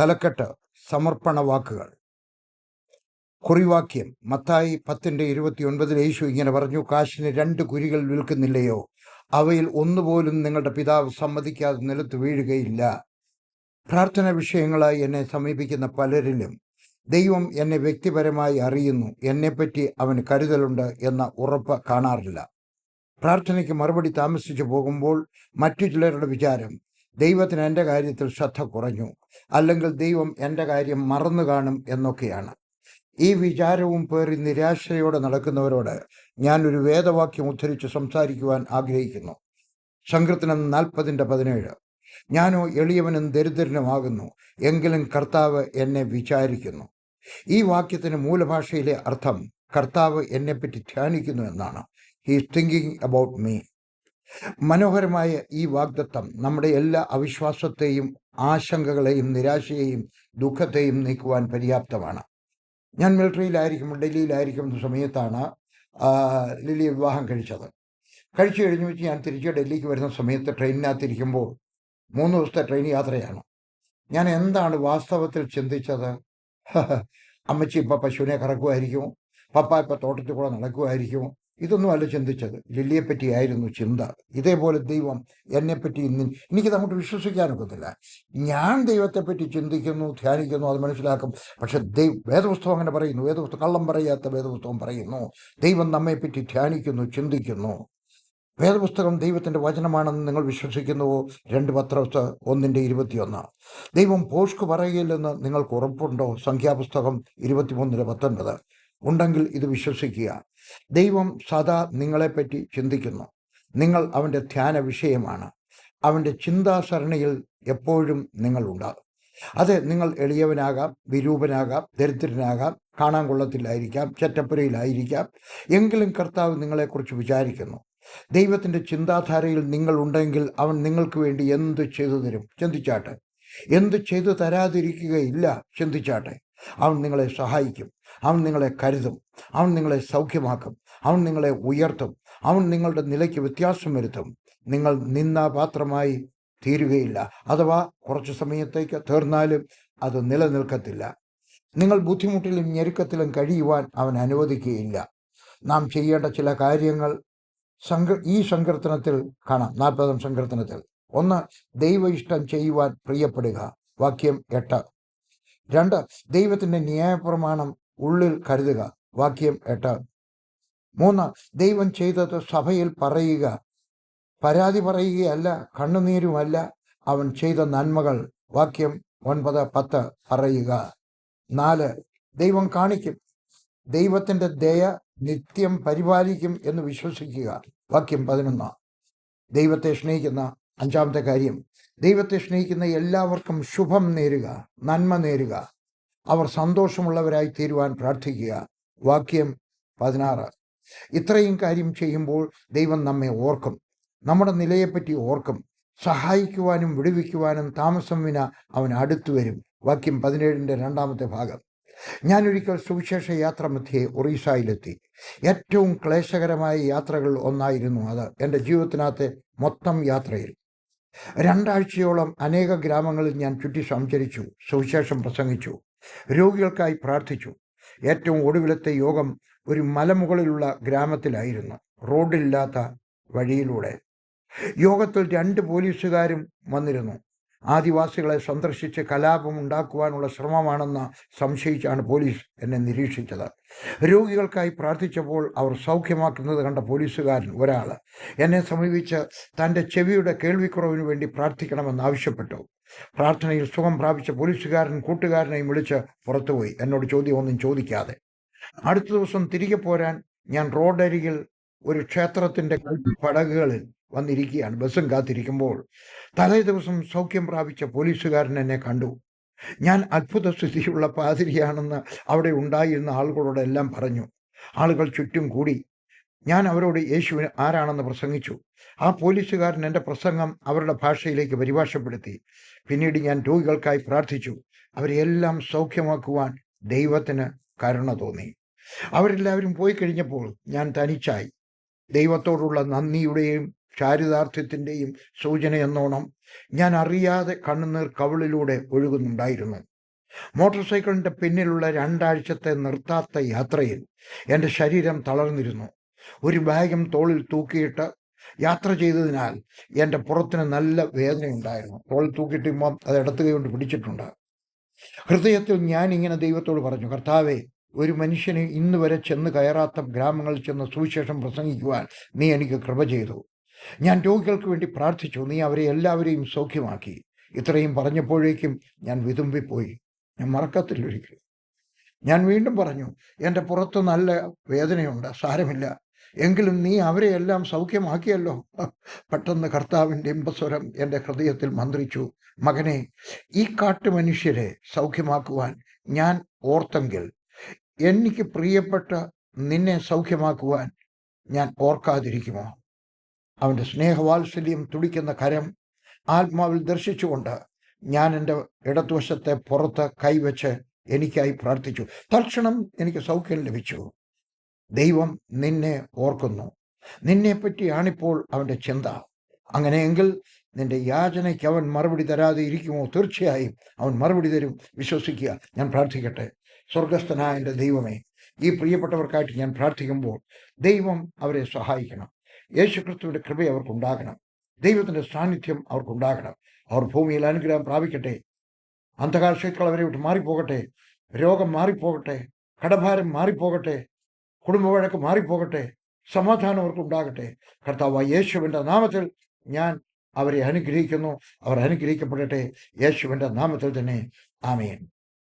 തലക്കെട്ട് സമർപ്പണ വാക്കുകൾ കുറിവാക്യം മത്തായി പത്തിന്റെ ഇരുപത്തിയൊൻപതിൽ യേശു ഇങ്ങനെ പറഞ്ഞു കാശിന് രണ്ട് കുരികൾ വിൽക്കുന്നില്ലയോ? അവയിൽ ഒന്നുപോലും നിങ്ങളുടെ പിതാവ് സമ്മതിക്കാതെ നിലത്ത് വീഴുകയില്ല. പ്രാർത്ഥന വിഷയങ്ങളായി എന്നെ സമീപിക്കുന്ന പലരിലും ദൈവം എന്നെ വ്യക്തിപരമായി അറിയുന്നു. എന്നെപ്പറ്റി അവന് കരുതലുണ്ട് എന്ന ഉറപ്പ് കാണാറില്ല. പ്രാർത്ഥനയ്ക്ക് മറുപടി താമസിച്ചു പോകുമ്പോൾ മറ്റു ചിലരുടെ വിചാരം ദൈവത്തിന് എന്റെ കാര്യത്തിൽ ശ്രദ്ധ കുറഞ്ഞു. അല്ലെങ്കിൽ ദൈവം എന്റെ കാര്യം മറന്നു കാണും എന്നൊക്കെയാണ്. ഈ വിചാരവും പേറി നിരാശയോടെ നടക്കുന്നവരോട് ഞാനൊരു വേദവാക്യം ഉദ്ധരിച്ച് സംസാരിക്കുവാൻ ആഗ്രഹിക്കുന്നു. സങ്കീർത്തനം നാൽപ്പതിന്റെ പതിനേഴ്. ഞാനോ എളിയവനും ദരിദ്രനുമാകുന്നു എങ്കിലും കർത്താവ് എന്നെ വിചാരിക്കുന്നു. ഈ വാക്യത്തിന് മൂലഭാഷയിലെ അർത്ഥം കർത്താവ് എന്നെപ്പറ്റി ധ്യാനിക്കുന്നു എന്നാണ്. ഹീസ് തിങ്കിങ് അബൌട്ട് മീ മനോഹരമായ ഈ വാഗ്ദത്തം നമ്മുടെ എല്ലാ അവിശ്വാസത്തെയും ആശങ്കകളെയും നിരാശയെയും ദുഃഖത്തെയും നീക്കുവാൻ പര്യാപ്തമാണ്. ഞാൻ മിലിറ്ററിയിലായിരിക്കും ഡൽഹിയിലായിരിക്കുന്ന സമയത്താണ് ലിലി വിവാഹം കഴിച്ചത്. കഴിച്ചു കഴിഞ്ഞു വെച്ച് ഞാൻ തിരിച്ച് ഡൽഹിക്ക് വരുന്ന സമയത്ത് ട്രെയിനിനകത്തിരിക്കുമ്പോൾ മൂന്ന് ദിവസത്തെ ട്രെയിൻ യാത്രയാണ്. ഞാൻ എന്താണ് വാസ്തവത്തിൽ ചിന്തിച്ചത്? അമ്മച്ചി ഇപ്പം പശുവിനെ കറക്കുമായിരിക്കും പപ്പ ഇപ്പം തോട്ടത്തിൽ കൂടെ നടക്കുമായിരിക്കും ഇതൊന്നും അല്ല ചിന്തിച്ചത്. ലില്ലിയെ പറ്റിയായിരുന്നു ചിന്ത. ഇതേപോലെ ദൈവം എന്നെപ്പറ്റി ഇന്ന് എനിക്ക് അങ്ങോട്ട് വിശ്വസിക്കാനൊക്കത്തില്ല. ഞാൻ ദൈവത്തെപ്പറ്റി ചിന്തിക്കുന്നു ധ്യാനിക്കുന്നു അത് മനസ്സിലാക്കും. പക്ഷെ ദൈവ വേദപുസ്തകം അങ്ങനെ പറയുന്നു. വേദപുസ്തകം കള്ളം പറയാത്ത വേദപുസ്തകം പറയുന്നു. ദൈവം നമ്മെപ്പറ്റി ധ്യാനിക്കുന്നു ചിന്തിക്കുന്നു. വേദപുസ്തകം ദൈവത്തിന്റെ വചനമാണെന്ന് നിങ്ങൾ വിശ്വസിക്കുന്നുവോ? രണ്ട് പത്രത്ത് ഒന്നിന്റെ ഇരുപത്തിയൊന്ന്. ദൈവം പോഷ്ക് പറയില്ലെന്ന് നിങ്ങൾക്ക് ഉറപ്പുണ്ടോ? സംഖ്യാപുസ്തകം ഇരുപത്തിമൂന്നിന്റെ പത്തൊൻപത്. ഉണ്ടെങ്കിൽ ഇത് വിശ്വസിക്കുക. ദൈവം സദാ നിങ്ങളെപ്പറ്റി ചിന്തിക്കുന്നു. നിങ്ങൾ അവന്റെ ധ്യാന വിഷയമാണ് അവന്റെ ചിന്താസരണിയിൽ എപ്പോഴും നിങ്ങളുണ്ടാകും. അതെ നിങ്ങൾ എളിയവനാകാം വിരൂപനാകാം ദരിദ്രനാകാം കാണാൻ കൊള്ളത്തില്ലായിരിക്കാം ചെറ്റപ്പുരയിലായിരിക്കാം. എങ്കിലും കർത്താവ് നിങ്ങളെക്കുറിച്ച് വിചാരിക്കുന്നു. ദൈവത്തിന്റെ ചിന്താധാരയിൽ നിങ്ങളുണ്ടെങ്കിൽ അവൻ നിങ്ങൾക്ക് വേണ്ടി എന്ത് ചെയ്തു തരും? ചിന്തിച്ചാട്ടെ. എന്ത് ചെയ്തു തരാതിരിക്കുകയില്ല ചിന്തിച്ചാട്ടെ. അവൻ നിങ്ങളെ സഹായിക്കും. അവൻ നിങ്ങളെ കരുതും. അവൻ നിങ്ങളെ സൗഖ്യമാക്കും. അവൻ നിങ്ങളെ ഉയർത്തും. അവൻ നിങ്ങളുടെ നിലയ്ക്ക് വ്യത്യാസം വരുത്തും. നിങ്ങൾ നിന്നാപാത്രമായി തീരുകയില്ല. അഥവാ കുറച്ച് സമയത്തേക്ക് തീർന്നാലും അത് നിലനിൽക്കത്തില്ല. നിങ്ങൾ ബുദ്ധിമുട്ടിലും ഞെരുക്കത്തിലും കഴിയുവാൻ അവൻ അനുവദിക്കുകയില്ല. നാം ചെയ്യേണ്ട ചില കാര്യങ്ങൾ സങ്ക ഈ സങ്കീർത്തനത്തിൽ കാണാം. നാൽപ്പതാം സങ്കീർത്തനത്തിൽ. ഒന്ന് ദൈവ ഇഷ്ടം ചെയ്യുവാൻ പ്രിയപ്പെടുക. വാക്യം എട്ട്. രണ്ട് ദൈവത്തിന്റെ ന്യായപ്രമാണം ഉള്ളിൽ കരുതുക. വാക്യം എട്ട്. മൂന്ന്. ദൈവം ചെയ്തത് സഭയിൽ പറയുക. പരാതി പറയുകയല്ല കണ്ണുനീരുമല്ല. അവൻ ചെയ്ത നന്മകൾ. വാക്യം ഒൻപത് പത്ത് പറയുക. നാല്. ദൈവം കാണിക്കും. ദൈവത്തിന്റെ ദയ നിത്യം പരിപാലിക്കും എന്ന് വിശ്വസിക്കുക. വാക്യം പതിനൊന്ന്. ദൈവത്തെ സ്നേഹിക്കുന്ന അഞ്ചാമത്തെ കാര്യം. ദൈവത്തെ സ്നേഹിക്കുന്ന എല്ലാവർക്കും ശുഭം നേരുക. നന്മ നേരുക. അവർ സന്തോഷമുള്ളവരായി തീരുവാൻ പ്രാർത്ഥിക്കുക. വാക്യം പതിനാറ്. ഇത്രയും കാര്യം ചെയ്യുമ്പോൾ ദൈവം നമ്മെ ഓർക്കും. നമ്മുടെ നിലയെപ്പറ്റി ഓർക്കും. സഹായിക്കുവാനും വിടുവിക്കുവാനും താമസം വിന അവൻ അടുത്തു വരും. വാക്യം പതിനേഴിന്റെ രണ്ടാമത്തെ ഭാഗം. ഞാനൊരിക്കൽ സുവിശേഷ യാത്ര മധ്യേ ഒറീസയിലെത്തി. ഏറ്റവും ക്ലേശകരമായ യാത്രകൾ ഒന്നായിരുന്നു അത്. എന്റെ ജീവിതത്തിനകത്തെ മൊത്തം യാത്രയിൽ. രണ്ടാഴ്ചയോളം അനേക ഗ്രാമങ്ങളിൽ ഞാൻ ചുറ്റി സഞ്ചരിച്ചു സുവിശേഷം പ്രസംഗിച്ചു. രോഗികൾക്കായി പ്രാർത്ഥിച്ചു. ഏറ്റവും ഒടുവിലത്തെ യോഗം ഒരു മലമുകളിലുള്ള ഗ്രാമത്തിലായിരുന്നു. റോഡില്ലാത്ത വഴിയിലൂടെ. യോഗത്തിൽ രണ്ട് പോലീസുകാരും വന്നിരുന്നു. ആദിവാസികളെ സന്ദർശിച്ച് കലാപം ഉണ്ടാക്കുവാനുള്ള ശ്രമമാണെന്ന് സംശയിച്ചാണ് പോലീസ് എന്നെ നിരീക്ഷിച്ചത്. രോഗികൾക്കായി പ്രാർത്ഥിച്ചപ്പോൾ അവർ സൗഖ്യമാക്കുന്നത് കണ്ട പോലീസുകാരൻ ഒരാൾ എന്നെ സമീപിച്ച് തന്റെ ചെവിയുടെ കേൾവിക്കുറവിന് വേണ്ടി പ്രാർത്ഥിക്കണമെന്ന് ആവശ്യപ്പെട്ടു. പ്രാർത്ഥനയിൽ സുഖം പ്രാപിച്ച പോലീസുകാരൻ കൂട്ടുകാരനെയും വിളിച്ച് പുറത്തുപോയി. എന്നോട് ചോദ്യം ഒന്നും ചോദിക്കാതെ. അടുത്ത ദിവസം തിരികെ പോരാൻ ഞാൻ റോഡരികിൽ ഒരു ക്ഷേത്രത്തിന്റെ പടകുകളിൽ വന്നിരിക്കുകയാണ്. ബസ്സും കാത്തിരിക്കുമ്പോൾ തലേ ദിവസം സൗഖ്യം പ്രാപിച്ച പോലീസുകാരൻ എന്നെ കണ്ടു. ഞാൻ അത്ഭുത സ്ഥിതിയുള്ള പാതിരിയാണെന്ന് അവിടെ ഉണ്ടായിരുന്ന ആളുകളോടെല്ലാം പറഞ്ഞു. ആളുകൾ ചുറ്റും കൂടി. ഞാൻ അവരോട് യേശുവിന് ആരാണെന്ന് പ്രസംഗിച്ചു. ആ പോലീസുകാരൻ എന്റെ പ്രസംഗം അവരുടെ ഭാഷയിലേക്ക് പരിഭാഷപ്പെടുത്തി. പിന്നീട് ഞാൻ രോഗികൾക്കായി പ്രാർത്ഥിച്ചു. അവരെല്ലാം സൗഖ്യമാക്കുവാൻ ദൈവത്തിന് കരുണ തോന്നി. അവരെല്ലാവരും പോയി കഴിഞ്ഞപ്പോൾ ഞാൻ തനിച്ചായി. ദൈവത്തോടുള്ള നന്ദിയുടെയും ചാരിതാർത്ഥ്യത്തിന്റെയും സൂചന എന്നോണം ഞാൻ അറിയാതെ കണ്ണുനീർ കവിളിലൂടെ ഒഴുകുന്നുണ്ടായിരുന്നു. മോട്ടോർ സൈക്കിളിന്റെ പിന്നിലുള്ള രണ്ടാഴ്ചത്തെ നിർത്താത്ത യാത്രയിൽ എന്റെ ശരീരം തളർന്നിരുന്നു. ഒരു ബാഗും തോളിൽ തൂക്കിയിട്ട് യാത്ര ചെയ്തതിനാൽ എന്റെ പുറത്തിന് നല്ല വേദനയുണ്ടായിരുന്നു തോളിൽ തൂക്കിയിട്ടുമ്പോൾ അത് ഇടത്ത് കൈ കൊണ്ട് പിടിച്ചിട്ടുണ്ട്. ഹൃദയത്തിൽ ഞാൻ ഇങ്ങനെ ദൈവത്തോട് പറഞ്ഞു കർത്താവേ ഒരു മനുഷ്യന് ഇന്ന് വരെ ചെന്ന് കയറാത്ത ഗ്രാമങ്ങളിൽ ചെന്ന് സുവിശേഷം പ്രസംഗിക്കുവാൻ നീ എനിക്ക് കൃപ ചെയ്തു. ഞാൻ രോഗികൾക്ക് വേണ്ടി പ്രാർത്ഥിച്ചു. നീ അവരെ എല്ലാവരെയും സൗഖ്യമാക്കി. ഇത്രയും പറഞ്ഞപ്പോഴേക്കും ഞാൻ വിതുമ്പിപ്പോയി. ഞാൻ മറക്കത്തില്ല ഒരിക്കലും ഞാൻ വീണ്ടും പറഞ്ഞു എന്റെ പുറത്ത് നല്ല വേദനയുണ്ട് സാരമില്ല. എങ്കിലും നീ അവരെ എല്ലാം സൗഖ്യമാക്കിയല്ലോ. പെട്ടെന്ന് കർത്താവിന്റെ ഇമ്പസ്വരം എന്റെ ഹൃദയത്തിൽ മന്ത്രിച്ചു. മകനെ ഈ കാട്ടു മനുഷ്യരെ സൗഖ്യമാക്കുവാൻ ഞാൻ ഓർത്തെങ്കിൽ എനിക്ക് പ്രിയപ്പെട്ട നിന്നെ സൗഖ്യമാക്കുവാൻ ഞാൻ ഓർക്കാതിരിക്കുമോ? അവന്റെ സ്നേഹവാത്സല്യം തുടിക്കുന്ന കരം ആത്മാവിൽ ദർശിച്ചുകൊണ്ട് ഞാൻ എന്റെ ഇടതുവശത്തെ പുറത്ത് കൈവച്ച് എനിക്കായി പ്രാർത്ഥിച്ചു. തൽക്ഷണം എനിക്ക് സൗഖ്യം ലഭിച്ചു. ദൈവം നിന്നെ ഓർക്കുന്നു. നിന്നെപ്പറ്റിയാണിപ്പോൾ അവന്റെ ചിന്ത. അങ്ങനെയെങ്കിൽ നിന്റെ യാചനയ്ക്ക് അവൻ മറുപടി തരാതെ ഇരിക്കുമോ? തീർച്ചയായും അവൻ മറുപടി തരും. വിശ്വസിക്കുക. ഞാൻ പ്രാർത്ഥിക്കട്ടെ. സ്വർഗസ്ഥനായ എന്റെ ദൈവമേ ഈ പ്രിയപ്പെട്ടവർക്കായിട്ട് ഞാൻ പ്രാർത്ഥിക്കുമ്പോൾ ദൈവം അവരെ സഹായിക്കണം. യേശുക്രിസ്തുവിന്റെ കൃപ അവർക്കുണ്ടാകണം. ദൈവത്തിന്റെ സാന്നിധ്യം അവർക്കുണ്ടാകണം. അവർ ഭൂമിയിൽ അനുഗ്രഹം പ്രാപിക്കട്ടെ. അന്ധകാല അവരെ വിട്ട് മാറിപ്പോകട്ടെ. രോഗം മാറിപ്പോകട്ടെ. കടഭാരം മാറിപ്പോകട്ടെ. കുടുംബവഴക്ക് മാറിപ്പോകട്ടെ സമാധാനം അവർക്കുണ്ടാകട്ടെ. കർത്താവ് യേശുവിന്റെ നാമത്തിൽ ഞാൻ അവരെ അനുഗ്രഹിക്കുന്നു അവർ അനുഗ്രഹിക്കപ്പെടട്ടെ. യേശുവിന്റെ നാമത്തിൽ തന്നെ ആമേൻ.